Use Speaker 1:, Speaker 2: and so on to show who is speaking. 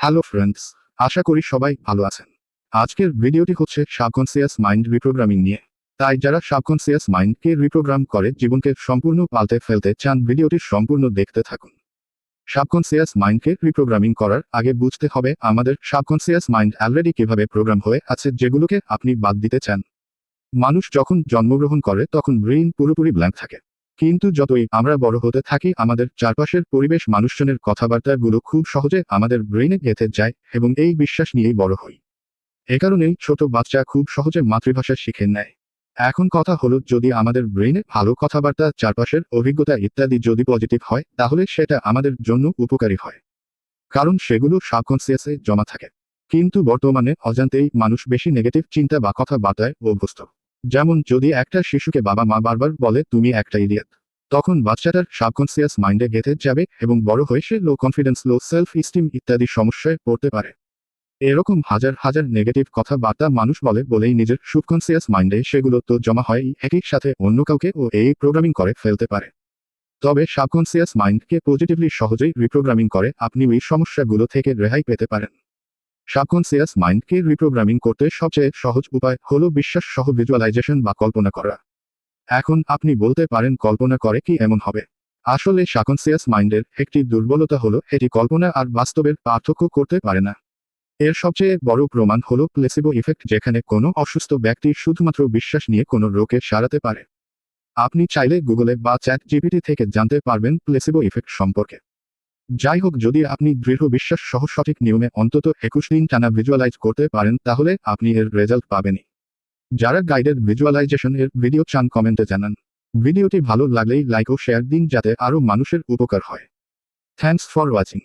Speaker 1: Hello friends আশা করি সবাই ভালো আছেন। আজকের ভিডিওটি হচ্ছে সাবকনসিয়াস মাইন্ড রিপ্রোগ্রামিং নিয়ে। তাই যারা সাবকনসিয়াস মাইন্ডকে রিপ্রোগ্রাম করে, জীবনকে সম্পূর্ণ পাল্টে ফেলতে চান, ভিডিওটি সম্পূর্ণ দেখতে থাকুন। সাবকনসিয়াস মাইন্ডকে রিপ্রোগ্রামিং করার আগে বুঝতে হবে আমাদের সাবকনসিয়াস মাইন্ড অলরেডি কীভাবে প্রোগ্রাম হয়ে আছে, যেগুলোকে আপনি বাদ দিতে চান। মানুষ যখন জন্মগ্রহণ করে, তখন ব্রেইন পুরোপুরি ব্ল্যাঙ্ক থাকে। কিন্তু যতই আমরা বড় হতে থাকি, আমাদের চারপাশের পরিবেশ মানুষজনের কথাবার্তাগুলো খুব সহজে আমাদের ব্রেইনে গেঁথে যায় এবং এই বিশ্বাস নিয়েই বড় হই। এ কারণেই ছোট বাচ্চা খুব সহজে মাতৃভাষা শিখে নেয়। এখন কথা হলো, যদি আমাদের ব্রেইনে ভালো কথাবার্তা, চারপাশের অভিজ্ঞতা ইত্যাদি যদি পজিটিভ হয়, তাহলে সেটা আমাদের জন্য উপকারী হয়। কারণ সেগুলো সাবকনসিয়াসে জমা থাকে। কিন্তু বর্তমানে অজান্তেই মানুষ বেশি নেগেটিভ চিন্তা বা কথাবার্তায় অভ্যস্ত। যেমন যদি একটা শিশুকে বাবা মা বারবার বলে, তুমি একটা ইডিয়েট তখন বাচ্চাটার সাবকনসিয়াস মাইন্ডে গেঁথে যাবে এবং বড় হয়ে সে low confidence low self esteem ইত্যাদি সমস্যায় পড়তে পারে। এরকম হাজার হাজার নেগেটিভ কথাবার্তা মানুষ বলে বলেই নিজের সুবকনসিয়াস মাইন্ডে সেগুলো তো জমা হয়, একই সাথে অন্য কাউকে ও এই প্রোগ্রামিং করে ফেলতে পারে। তবে সাবকনসিয়াস মাইন্ডকে পজিটিভলি সহজেই রিপ্রোগ্রামিং করে, আপনি ওই সমস্যাগুলো থেকে রেহাই পেতে পারেন। সাবকনসিয়াস মাইন্ডকে রিপ্রোগ্রামিং করতে সবচেয়ে সহজ উপায় হল বিশ্বাস সহ ভিজুয়ালাইজেশন বা কল্পনা করা। এখন আপনি বলতে পারেন কল্পনা করে কি এমন হবে। আসলে সাবকনসিয়াস মাইন্ডের একটি দুর্বলতা হলো এটি কল্পনা আর বাস্তবের পার্থক্য করতে পারে না। এর সবচেয়ে বড় প্রমাণ হল প্লেসিবো ইফেক্ট যেখানে কোনো অসুস্থ ব্যক্তি শুধুমাত্র বিশ্বাস নিয়ে কোনো রোগে সারাতে পারে। আপনি চাইলে গুগলে বা চ্যাট জিপিটি থেকে জানতে পারবেন প্লেসিবো ইফেক্ট সম্পর্কে। যাই হোক যদি আপনি দৃঢ় বিশ্বাস সহ সঠিক নিয়মে অন্তত একুশ দিন টানা ভিজুয়ালাইজ করতে পারেন, তাহলে আপনি এর রেজাল্ট পাবেনই যারা গাইডের ভিজুয়ালাইজেশন এর ভিডিও চান কমেন্টে জানান। ভিডিওটি ভালো লাগলেই লাইক ও শেয়ার দিন, যাতে আরও মানুষের উপকার হয়। Thanks for watching